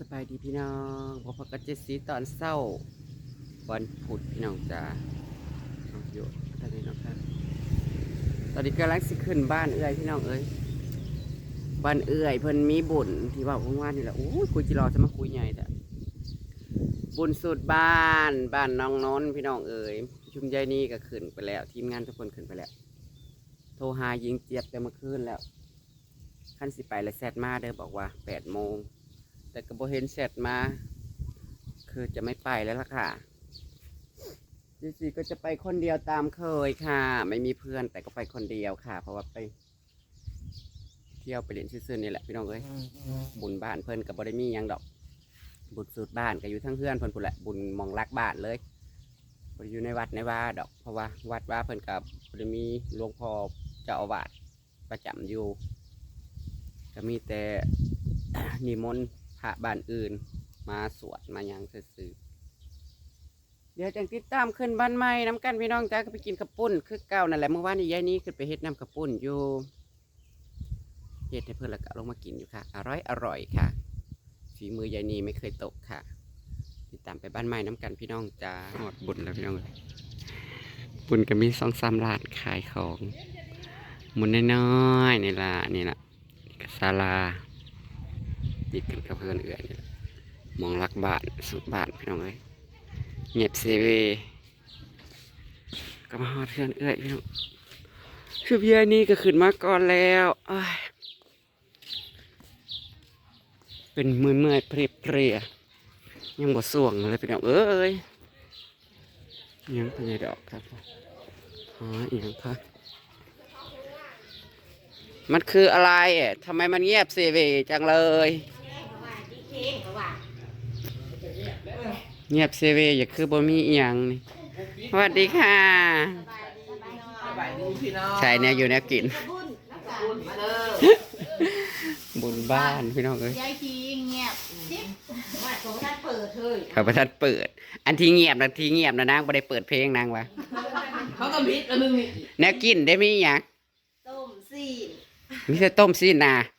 สบายดีพี่น้องพบกับเจสีตอนเศร้า วันพุธพี่น้องจ้าน้องอยู่ตอนนี้น้องครับตอนนี้กำลังสิขึ้นบ้านเอื้อยพี่น้องเอ้ยบ้านเอื้อยเพิ่นมีบุญที่ว่าว่างๆนี่แหละโอ้ยคุยจิรอจะมาคุยใหญ่แต่บุญสุดบ้านบ้านน้องนนท์พี่น้องเอ้ยชุมใหญ่นี่ก็ขึ้นไปแล้ว ทีมงานทุกคนขึ้นไปแล้ว โทรหายิงเจี๊ยบแต่เมื่อคืนแล้วขั้นสิไปแล้วแซดมาเด้อบอกว่าแปดโมง แต่ก็บเห็นเสร็จมา คือจะไม่ไปแล้วล่ะค่ะจีจีก็จะไปคนเดียวตามเคยค่ะ ไม่มีเพื่อนแต่ก็ไปคนเดียวค่ะ เพราะว่าไป เที่ยวไปเล่นซื่อๆนี่แหละพี่น้องเอ้ยบุญบ้านเพิ่อนกับบ่ได้มียังดอก บุญสุดบ้านก็อยู่ทั้งเพื่อนเพิ่อนพุ่นแหละบุญมองรักบ้านเลยได้อยู่ในวัดในว่าดอก เพราะว่าวัดว่าเพิ่อนกับบ่ได้มีหลวงพ่อเจ้าอาวาสประจำอยู่ ก็มีแต่นิมนต์ ระบ้านอื่น มาสวดมายังซื่อเดี๋ยวจังติดตามขึ้นบ้านใหม่น้ำกันพี่น้องจ้าก็ไปกินกระปุ้นคือเก่านั่นแหละเมื่อวานนี้ยายนี้ขึ้นไปเฮ็ดน้ำกระปุ้นอยู่เฮ็ดให้เพื่อนแล้วก็ลงมากินอยู่ค่ะ อร่อยอร่อยค่ะฝีมือยายนี้ไม่เคยตกค่ะ ติดตามไปบ้านใหม่น้ำกันพี่น้องจ้าหมดบุญแล้วพี่น้องบุญก็มีสองสามร้านขายของมุนน้อยๆนี่ล่ะนี่ล่ะก็ศาลาิดกันกับเพื่อนเอื่อยนี่มองรักบ้านสุดบ้านพี่น้องเอ้ยเงียบเซเวก็มาฮอดเพื่อนเอื่อยพี่น้องคือพี่อ้นี่ก็ขึ้นมาก่อนแล้วเป็นมือเมื่อยๆเพลียเพลียๆยังบ่ส่วงเลยพี่น้องเอ้ยยังเป็นไงดอกครับอ๋ออีกยังครับมันคืออะไรอะทำไมมันเงียบเซเวจังเลย เงียบเซเวอย่าคือบ่มีอีหยังนี่สวัสดีค่ะสบายดีพี่น้องใช่เนี่ยอยู่เนี่ยกินมาเด้อบุญบ้านพี่น้องเอ้ยยายทีเงียบจิ๊บว่าสงท่านเปิดเฮ้ยข้าพเจ้าเปิด อันที่เงียบนะที่เงียบนะนางไม่ได้เปิดเพลงนางวะเขาก็มิดอันนึงนี่แนวกินได้มีอหย่างต้มซีนมีแต่ต้มซีนาคน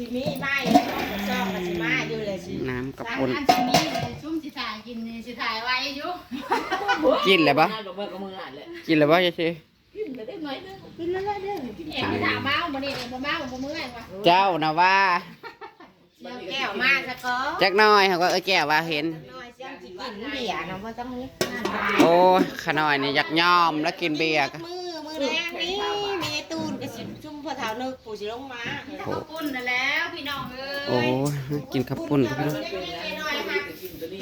เออเดี๋ยวสิมีไม้แล้วก็ซ่องกับสิมาอยู่เลยสิน้ำกระร้านปุนอันที่นี้ชุ่มสิถ่ายกินนี่สิถ่ายไว้อยู่กินเลยปะงานกับเมื่อกับมืออ่านเลยกินเลยปะยายชีกินก็ได้หน่อยนึงกินแล้วแล้วเด้อกินเอ็งถามมาบ่นี่เอ็งบ่มาบ่เมื่อยว่ะเจ้านะว่าเดี๋ยวแก้วมาซะก็จักหน้อยเขาก็เออแก้วว่าเห็นน้อยเสียงสิกินเบียร์เนาะบ่ต้องนี้โอ้ยขน้อยนี่อยากยอมแล้วกินเบียร์ก็มือมือแรงนี่มีตูนก็สิจุ่มพ อเท้านึกปู่สิลงมาข้าวปุ้นนั่นแล้วพี่น้องเอ้โอ้ยยกินข้าวปุ้นกับพี่น้องน้อยค่ะ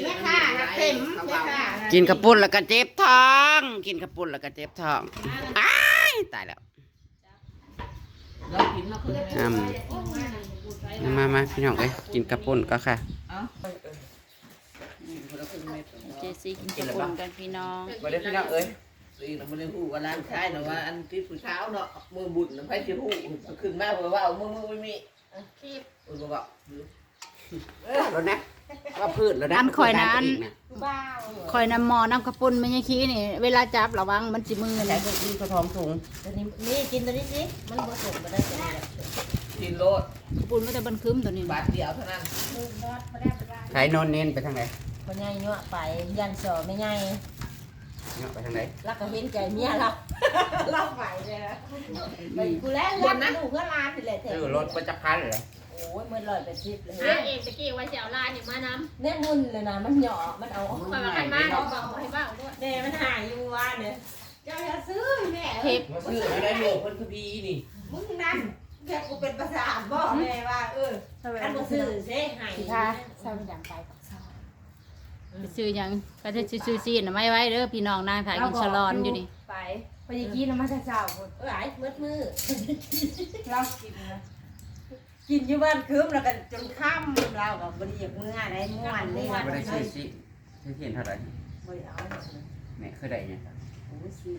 แม่ค่ะเต็มแม่ค่ะกินข้าวปุ้นแล้วก็เจ็บท้อง กินข้าวปุ้นแล้วก็เจ็บท้องอ้ายตายแล้วเรากินเราเคยอืมมามาพี่น้องเอ้ยกินข้าวปุ้นก็ค่ะเอ้าเจซี่กินข้าวปุ้นกันพี่น้อง มาเด้อพี่น้องเอ้ย สี่เราไม่ได้พูดว่าร้านชายแต่ว่าอันที่ผู้เช้าเนาะมือบุญไพ่ที่พูดขึ้นมาเพราะว่ามือมือไม่มีที่อุปกรณ์แล้วนะว่าพืชแล้วนะอันคอยนะอันบ้าคอยน้ำหมอน้ำข้าวปุ้นไม่ยังขี้นี่ เวลาจับระวังมันสิมือใช้นี่พวกนี้ก็ท้องสูงตัวนี้นี่กินตัวนี้สิมันผสมกันได้ตัวนี้แหละกินโลดข้าวปุ้นมันจะบันคึมตัวนี้บาทเดียวเท่านั้นมือรอดมาได้ไปได้ใช้โนนเน้นไปทางไหนคนใหญ่เนาะไปยันสอไม่ใหญ่ เนาะไปทางไหนแล้วก็เห็นใจเมียเราเราไปเลยนะไปกูแล้วเล่นนะดูเพื่อนร้านนี่แหละเถซื้ออะรถประจักษ์พันเลยโอ้ยเมื่อลอยไปทิพย์เลยเอ้ยเองตะกี้ว่าสิเอาลานนี่มานำเนี่ยมุนเลยนะมันหย่อมันเอาคอยว่าคันมาบอกบอกให้บ้าด้วยเนี่ยมันหายอยู่ว่าเนี่ยเจ้าจะซื้อแม่เทปมาซื้ออะไรโลคนคือดีนี่มึงนั่นแค่กูเป็นประสาทบอกแม่ว่าเอออันบ่ซื้อเซ่หายสิท่าซาดังไป ไปซื้อหยังก็จะซื้อซีนไม่ไว้เด้อพี่น้องนางถ่ายกินฉลอนอยู่นี่ไปไปยีกี้น้ำมันเช้าๆคนเออไอ้มืดมือเรากินนะกินอยู่บ้านคืมแล้วก็จนค่ำเราก็บริยากเมื่อไรม่วนนี่ไม่ได้ซื้อสิซื้อเทียนเท่าไหร่บริเอาแม่เคยได้เนี่ยครับ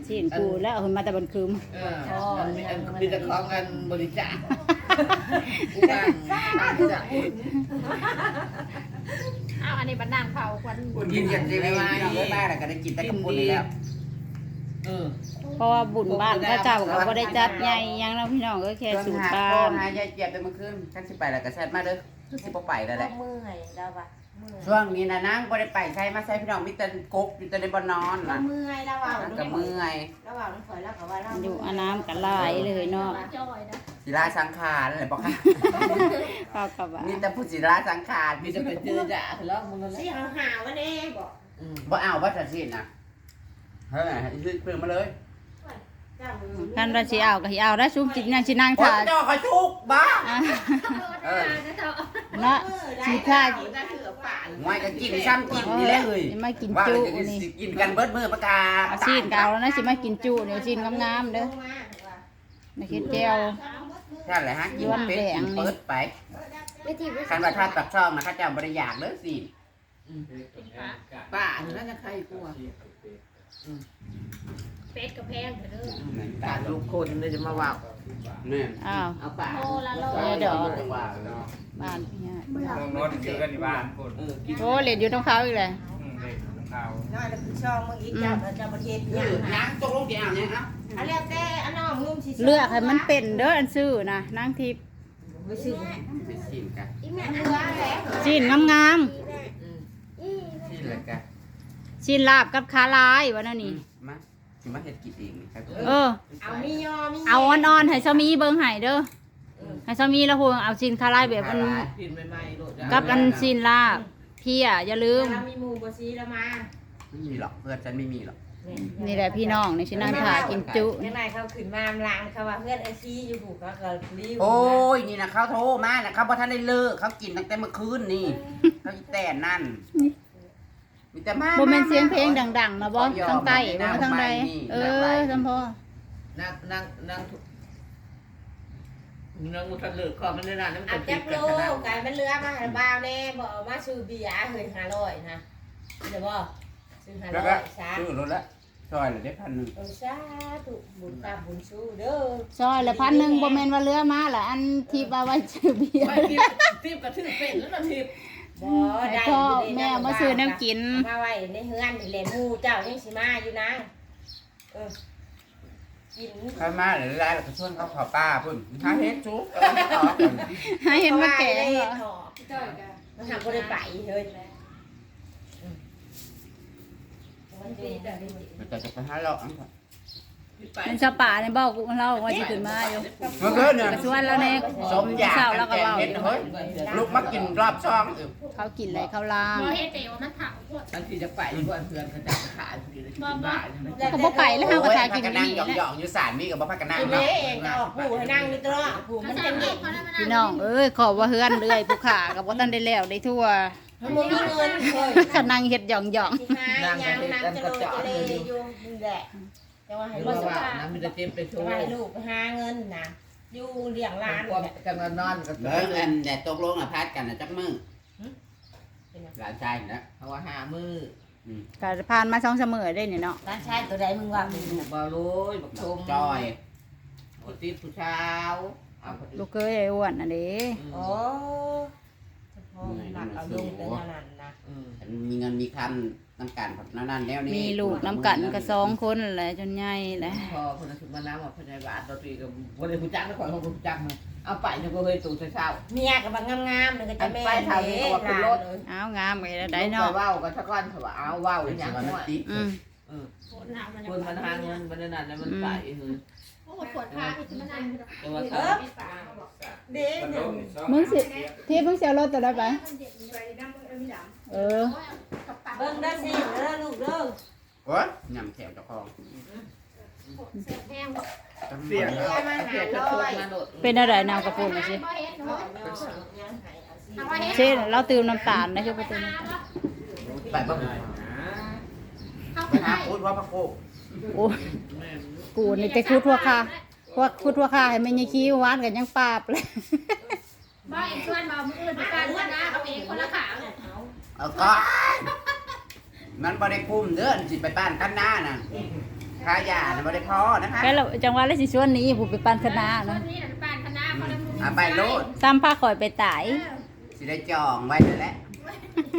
ซีนกูแล้วเอามาแต่บันคึมเออมันมีอันมีแต่ของกันบริจาคอุบ้างทางจาก อ้าวอันนี้บันนางเผาควันกินอย่างเดียวไม่ได้ไม่ได้ก็ได้กินแต่กระปุ้นนี่แล้วเอออเพราะว่าบุญบ้านพระเจ้าก็บ่ได้จัดใหญ่หยังเนาะพี่น้องก็แค่สูตรบ้าบ้านนหายายเจ็บแต่เมื่อคืนกันสิไปแล้วก็แซ่บมาเด้อคือสิบ่ไปแล้วแหละเมื่อยแล้วว่ะเมื่อยช่วงนี้นะนางบ่ได้ไปใช้มาใช้พี่น้องมีแต่กบอยู่แต่ในบ่นอนเราน่ะเมื่อยแล้วว่ะนางก็เมื่อยแล้วว่ะน้องฝอยแล้วก็ว่าเราอยู่อาน้ำกันหลายเลยเนาะจอยนะ ศิลาสังขารนั่นแหละบ่ค่ะเข้ากับว่ามีแต่ผู้ศิลาสังขารมีมีจะแต่ไปเจอจ่าแล้วมึงนั่นแหสิละเอาหาวันนี้บอกอืมบ่เอาว่าจะสิน่ะเฮ้ยซื้อเพิ่มมาเลยเจ้ามือกันว่าสิเอาก็สิเอาได้ซุ่มจิตยังสินั่งโอ้ถ่ายเจ้าคอยชุกบ้า อะเออ เนาะสิถ่ายได้ถือป่างวยก็กินซ้ำกินนี่แหละเอ้ยสิมากินว่าจุจะนี่สิกินกันเบิดมือประกาศเอาซีนเก่าแล้วนะสิมากินจุเดี๋ยวซีนงามๆเด้อมาคิดแก้ว นั่นแหละฮะกินเป็ดย้อนแดงกินเปิดไปไม่ทีไม่คันว่าถ้าตักช่องนะข้าเจ้าบริยากเด้อสิป่าอยู่นั่นจะใครกลัวเฟสกับแพงเด้อป่าลูกคนเลยจะมาว่านี่อ้าวเอาป่าโลละโลเออเดี๋ยวว่าบ้านพี่ฮะลงรถอยู่กันที่บ้านคนเออกินโอ้เล่นอยู่ตรงเขาอีกเลยอืมเด็กของเขาน้อยแล้วคือช่องมึงอีกเจ้าเจ้าประเทศเอยังอยังตกลง กี่อ่างเนี่ยครับอันแล้วแต่อันน้องนุ่มสิเลือกให้มันเป็นเด้ออันซื้อนะนางทิพย์ไปซื้อไปชิมกันอีแม่อันเนื้อแล้วซีนงามอืมชิมเลยกันๆซีนลาบกับขาลายวันนั้นนี่มาชิมมาเห็ดกินเองครับเออ เอามียอมีเอาอ่อนๆให้สามีเบิ่งให้เด้อให้สามีแล้วพวกเอาซีนขาลายแบบมันกินใหม่ๆโลดจ้ะกับอันซีนลาบพี่อะอย่าลืม เรามีหมูบซีแล้วมาไม่มีหรอกเพื่อนฉันไม่มีหรอก นี่แหละพี่น้องนี่สินั่งถ่ายกินจุยังไงเขาขึ้นมาล้างเขาว่าเพื่อนไอซีอยู่ผูกเขาก็รีวโอ้ยนี่นะเขาโทรมานะเขาบอกท่านได้เลิกเขากินตั้งแต่เมื่อคืนนี่เขาอีแต่นั่นมีแต่มาบ่แม่นเสียงเพลงดังๆนะบ่ทางใต้บ่ทางใดเออสัมพอนั่งนั่งนั่งนั่งมุทันเลิกคอมันได้นานน้ำเอาตาจัติบดโลกันขนาดกายมันเรือมาหาบ้าวแน่บอกมาซื้อเบียร์เฮ้ยห้าร้อยนะเดี๋ยวบอก ซื้อห้าแล้วร้ก็อยซาซื้อรถละซอยเลยได้พันหนึ่งเออซาถูกบุญตามบุญสู้เด้อซอยละพันหนึงบ่แม่นว่าเรือมาละอันที่ว่าไว้ซื้อเบียร์ไม่ทิพทิพกระทืบเป็นแล้วนะทิพบ่ได้พ่อแม่เอามาซื้อน้ำกินมาไว้ในเฮือนนี่แหละหมู่เจ้ายังสิมาอยู่นะเออกินข้ามาหรือไรเราก็ชวนเขาเผาป้าพุ่นถ้าเฮ็ดชุกเออต่อกันให้เห็นมาแกงเหรอจอยกันมันทำก็ได้ไปเฮ้ย มันดีแต่ดีแต่จะไปหาเราอันก่อนมันสปาเนี่ยบอกกูเราว่าสิขึ้นมาอยู่เมื่อคืนเนี่ยกระชวนแล้วแน่สมอยากเช้าแล้วก็แกงเว้าเฮ็ดเฮ้ยลูกมากินรอบช่องเออเขากินอะไรเขาล้างโมเฮเตว่ามันเผาพวกบางทีจะไปเพื่อนเพื่อนเขาจะขายกินบ้านเขาบ่ไปแล้วเฮาก็โอ้ยทาพักิกนกันนี่นั่งหยแหละอกๆอยู่ศาลมีกับบ่พักกันนั่งกินเนาะเองก็ออกผู้ให้นั่งนี่ตลอดผู้มันจะเงียบพี่น้องเอ้ยขอว่าเฮือนเรื่อยผู้ขากับบ่ทันได้แล้วได้ทั่ว มันบ่มีเงินเลยก็นั่งเฮ็ดหย่องสิหายางนั่งจะโลจะเลอยู่นี่แหละจะว่าให้เพลูราะกว่าน้ำมันจะเต็มไปจะทั่วว่าให้ลูกไปหาเงินนะอยู่เลี้ยงหลานความเนี่ย กันนอนกันเด้ออันแต่ตกลงน่ะพัดกันน่ะจักมือหลานชายนะเพราะว่าหามือๆก็ผ่านมา2เสมอได้นี่เนาะร้านชายตัวใดมึงว่าลูกบาโรยบักชมจอยผู้ติดผู้เช้าเอาลูกเคยไอ้อ้วนน่ะเด้โอ้เฉ พาะหนักเอาลงแต่เท่านั้นนะมีเงินมีคำน้ำกันนั่นนั่นแล้วนี่มีลูกน้ำกันก็สองคนแหละจนใหญ่แหละพอคนนั้นถึงมาน้ำว่าพยาบาลเราตีกับวันนี้ผู้จักแล้วก่อนเขาผู้จักมาเอาไปเนี่ยก็เคยตู่เช้าเมียกับบางงามๆมันก็จะแม่ไปทางนี้ก็ว่าเป็นรถเอางามไปแล้วได้ได้เนาะเนาะว่าวกันสักวันเถอะเอาว่าวอย่างวันน้นั้อยติอืมคนหนามันคนมันหาเงินมันนั่นแล้วมันไป เออโอ้ปวดขาที่มันนั่งแต่ว่าเออเด้หนึ่งมึงสิที่มึงเสียรถตัวได้ไปเออเบิ่งได้สิเด้อลูกเด้อโอ้ยยำแถวเจ้าของเสียแห้งเสียงเสียงกระโดดมาโดดเป็นอะไรนาวกระปุกน่ะสิบ่เฮ็ดเนาะยังไงเอาสิเอาไว้เฮ็ดเช่นเราตื่มน้ำตาลนะคือบ่ตื่มน้ำตาลไปบ้างเข้าไปไปหาได้พูดว่าพระโคก โอ้ยกูนี่แต่คุดทั่วค่าพวกคุดทั่วค่าให้แม่ยายขี้หวานกันยังปราบเลยบ่เอ็นชวนบ่มืออื่นไปการว่านะ เอาเองคนละขาเนี่ยเอาก็มันบ่ได้คุ้มเด้อสิไปบ้านกันหน้าน่ะค่ายาน่ะบ่ได้พอนะคะแค่เราจังหวะแล้วสิชวนหนี้ผู้ไปปันคณะชวเนาะนนี่น่ะบ้านคณะเขาแล้วมึงเอาไปโลดซ้ำผ้าข่อยไปตายสิได้จองไว้นั่นแหละ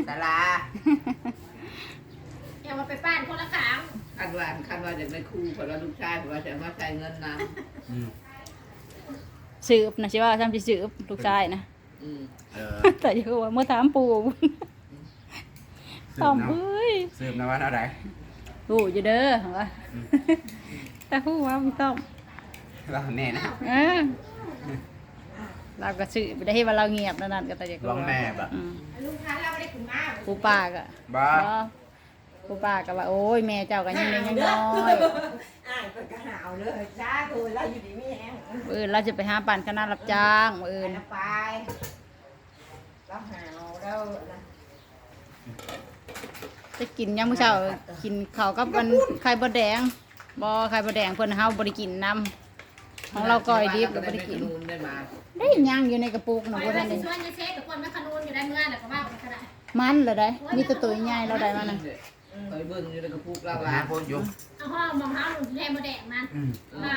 ตาลาอย่ามาไปบ้านคนละขางคันว่าคันว่าจะได้ครูเพราะว่าลูกชายเพราะว่าจะมาใช้เงินนอืมสืบนะใช่ว่าทำสิสืบลูกชายนะำอืมเออแต่อยังว่าเมื่อถามปู่สืต้อบมเนาะเอ้ยสืบนะว่าเท่าไหร่หูอยู่เด้อว่าแต่หูว่าไม่ต้องเราแน่นะเออเราก็สืบไปได้ให้ว่าเราเงียบนั่นนั่นก็แต่จะลองแม่บะอืมลุงค้าเราไม่ได้ขึ้นมาปูป้าก็บ้า ปูป้าก็ว่าโอ้ยแม่เจ้าก็ยังเล็กยังน้อยอ่านก็หาวเลยจ้าคือเราอยู่ดีไม่แห้งเออเราจะไปหาปั่นคณะรับจ้างเออไปเราหาวเราจะกินยามมื้อเช้ากินข้าวกับมันไข่บดแดงบ่ไข่บดแดงเพิ่นเฮาบ่ได้กินนํของเราก้อยดิบก็บ่ได้กินนูนได้มาได้ย่างอยู่ในกระปุกน่ะไปบ่ว่าได้สิเลยชวนจะเช็คกับคนไม่ขนุนอยู่ได้เมื่อแต่ก็ว่าไปก็ได้มันเหรอได้มีแต่ตัวใหญ่เราได้มาน่ะ ไปเบิ่งอยู่ในกระปุกเราหาว่าโพดอยู่เอาห้องมองเท้าหลุดแทนมาแดกมันอืม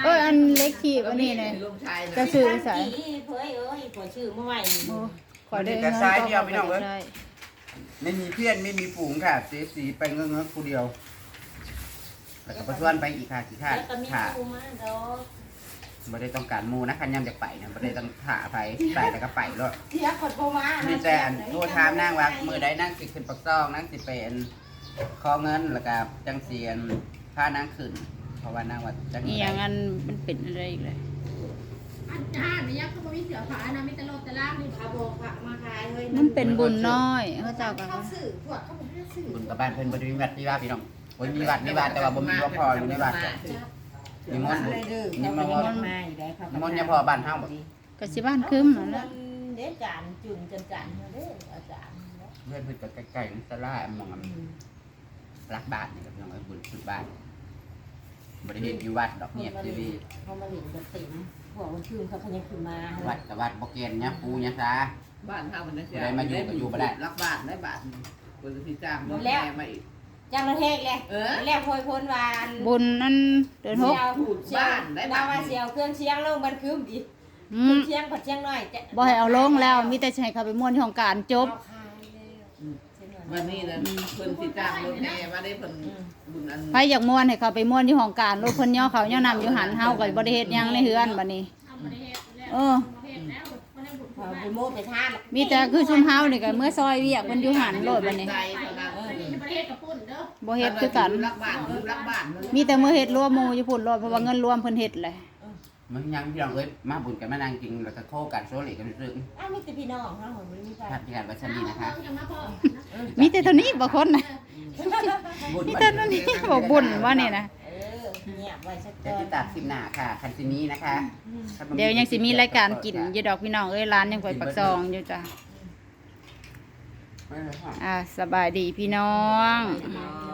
เอ้ยอันเล็กขีบอันนี้เนี่ยลูกชายจะซื้อไปใส่เพื่อเอ้ยปวดชื่อเมื่อไหร่โอ้ขอได้เงินก็ขอได้ไม่มีเพื่อนไม่มีฝูงค่ะ เสียสีไปเงื้อๆผู้เดียวแล้วก็ไปชวนไปอีกค่ะกี่ค่ะแล้วก็มีค่ะกูมาดอกไม่ได้ต้องการหมูนะคันยำจะไปนะไม่ได้ต้องถ่าไปไปแล้วก็ไปรถเสียกดโบมามีแต่อันโทษถามนั่งว่ามือใดนั่งสิขึ้นปักซองนั่งสิเป็น ขอเงินแล้วก็จังเสียนพานั่งขึ้น เพราะว่านั่งว่าจังอีหยังอันมันเป็นอะไรอีกเลยอันห้าเนี่ยยังก็ไม่มีเสือผานะมีแต่โลดแต่ล่างนี่เอาโบกมาขายเลยมันเป็นบุญน้อยเขาเจ้าก็เขาสื่อพวกเขาบอกให้สื่อบุญกับบ้านเพิ่นบ่ได้มีวัดมีว่าพี่น้องโอ้ยมีวัดมีวัดแต่ว่าบ่มีหลวงพ่ออยู่ในวัดมีมนต์อะไรเด้อมีมนต์มาอยู่ได้ครับมีมนต์ยังพอบ้านเฮาบ่ก็สิบ้านคึมนั่นแหละเด็กการจุนจนการเด้ออาจารย์เพื่อนเพิ่นก็ใกล้ๆนี่ศาลาอันหมองอัน รักบ้านนี่ครับพี่น้องเอ้ยบุญสุดบ้านบ่ได้เฮ็ดอยู่วัดดอกเงียบทีวีเขามาหลินกันติ๋มพวกมันคืนเขาพยังขึ้นมาวัดกับวัดบ่เกณฑ์เนี่ยปูเนี่ยซาบ้านเฮามันนะได้มาอยู่ก็อยู่บ่ได้รักบ้านได้บ้านคนที่จ้างรถแม่มาอีกจังระเทกเลยเออแล้วพอยพ้นวานบุญนั่นเดือนหกเชียวดาวว่าเชียวเครื่องเชียงลงบันคืมดิอืเครื่อมงเชียงผัดเชียงน้อยบ่ให้เอาลงแล้วมีแต่จะให้เขาไปม่วนที่ของการจบ วันนี้นะเพิ่นสิจ้างรถแม่มาได้เพิ่นบุญอันไปอยากม่วนให้เขาไปม่วนที่ของการรถเพิ่นย่อเขาย่อนำอยู่หันเฮาก็บ่ได้เฮ็ดหยังในเฮือนบัดนี้ เอามาได้เฮ็ดแล้วเออเฮ็ดแล้วคนได้บุญไปโมไปท่านมีแต่คือชุมเฮานี่ก็เมื่อซอยเวียกเพิ่นอยู่หันโลดบัดนี้ใจเท่านั้นอันนี้ประเทศกับปุ่นเด้อบ่เฮ็ดคือกัน รักบ้านอยู่รักบ้านมึงมีแต่มื้อเฮ็ดรวมหมู่อยู่พุ่นโลดเพราะว่าเงินรวมเพิ่นเฮ็ดแหละ มันยังพี่น้องเอ้ยมาบุญกันมานั่งกินแล้วก็โคกันโซเลกันซึ้งอ้าวมีแต่พี่น้องเขาเหมือนมีใครทัดที่กันวัชนีนะคะยังมาพอมีแต่เท่านี้บ่คนน่ะบุญมีแต่เท่านี้บ่บุญว่านี่นะเออเงียบไว้สักเดี๋ยวก่อติดตามคลิปหน้าค่ะ คันซินี้นะคะ เดี๋ยวยังสิมีรายการกินอยู่ดอกพี่น้องเอ้ยร้านยังเปิดปักซองอยู่จ้ะไม่เลยค่ะอ่าสบายดีพี่น้องน้อง